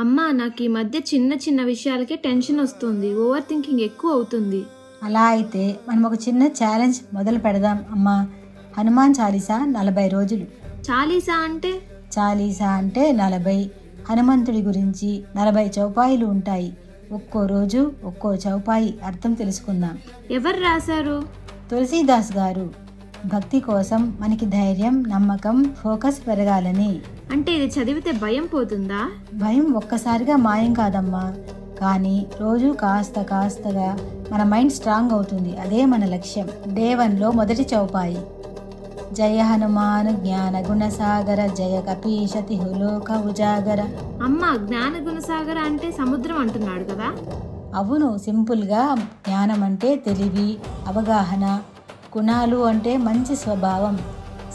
అమ్మా నాకు ఈ మధ్య చిన్న చిన్న విషయాలకే టెన్షన్ వస్తుంది ఓవర్ థింకింగ్ ఎక్కువ అవుతుంది. అలా అయితే మనం ఒక చిన్న ఛాలెంజ్ మొదలు పెడదాం అమ్మా. హనుమాన్ చాలీసా నలభై రోజులు? చాలీసా అంటే? చాలీసా అంటే నలభై. హనుమంతుడి గురించి నలభై చౌపాయిలు ఉంటాయి. ఒక్కో రోజు ఒక్కో చౌపాయి అర్థం తెలుసుకుందాం. ఎవరు రాశారు? తులసీదాస్ గారు. భక్తి కోసం మనకి ధైర్యం నమ్మకం ఫోకస్ పెరగాలని. అంటే ఇది చదివితే భయం పోతుందా? భయం ఒక్కసారిగా మాయం కాదమ్మా. కానీ రోజు కాస్త కాస్తగా మన మైండ్ స్ట్రాంగ్ అవుతుంది. అదే మన లక్ష్యం. డే వన్లో మొదటి చౌపాయి. జయ హనుమాన్ జ్ఞాన గుణసాగర జయ కపీశతి హులోక ఉజాగర. అమ్మ జ్ఞాన గుణసాగర అంటే సముద్రం అంటున్నాడు కదా? అవును సింపుల్గా జ్ఞానం అంటే తెలివి అవగాహన గుణాలు అంటే మంచి స్వభావం.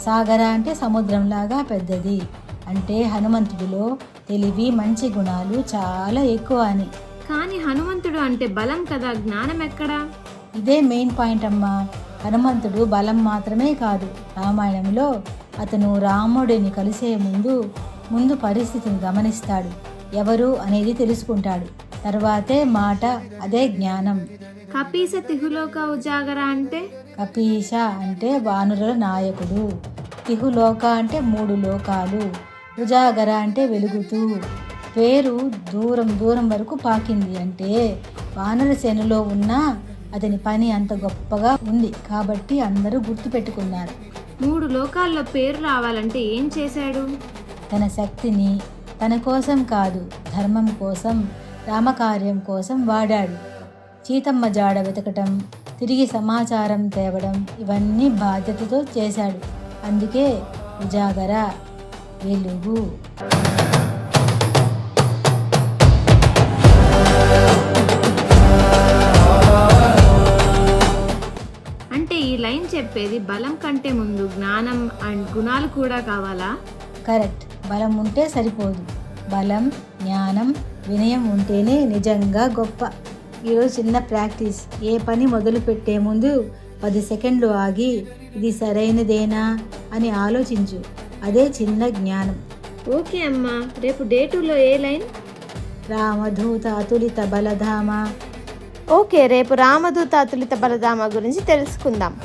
సాగర అంటే సముద్రంలాగా పెద్దది. అంటే హనుమంతుడిలో తెలివి మంచి గుణాలు చాలా ఎక్కువ అని. కానీ హనుమంతుడు అంటే బలం కదా జ్ఞానం ఎక్కడా? ఇదే మెయిన్ పాయింట్ అమ్మా. హనుమంతుడు బలం మాత్రమే కాదు. రామాయణంలో అతను రాముడిని కలిసే ముందు ముందు పరిస్థితిని గమనిస్తాడు. ఎవరు అనేది తెలుసుకుంటాడు. తర్వాతే మాట అదే జ్ఞానం. కపీస తిహులోక ఉజాగర అంటే? కపీష అంటే వానరుల నాయకుడు. తిహులోక అంటే మూడు లోకాలు. ఉజాగర అంటే వెలుగుతూ. పేరు దూరం దూరం వరకు పాకింది అంటే వానర సేనలో ఉన్న అతని పని అంత గొప్పగా ఉంది కాబట్టి అందరూ గుర్తుపెట్టుకున్నారు మూడు లోకాల్లో పేరు రావాలంటే ఏం చేశాడు? తన శక్తిని తన కోసం కాదు ధర్మం కోసం రామకార్యం కోసం వాడాడు. సీతమ్మ జాడ వెతకటం తిరిగి సమాచారం తేవడం ఇవన్నీ బాధ్యతతో చేశాడు. అందుకే ఉజాగర వెలుగు. అంటే ఈ లైన్ చెప్పేది బలం కంటే ముందు జ్ఞానం అండ్ గుణాలు కూడా కావాలా? కరెక్ట్. బలం ఉంటే సరిపోదు. బలం జ్ఞానం వినయం ఉంటేనే నిజంగా గొప్ప. ఈరోజు చిన్న ప్రాక్టీస్. ఏ పని మొదలు పెట్టే ముందు పది సెకండ్లు ఆగి ఇది సరైనదేనా అని ఆలోచించు. అదే చిన్న జ్ఞానం. ఓకే అమ్మా రేపు డే టూలో ఏ లైన్? రామధూత అతులిత బలధామ. ఓకే రేపు రామదూత అతులిత బలధామ గురించి తెలుసుకుందాం.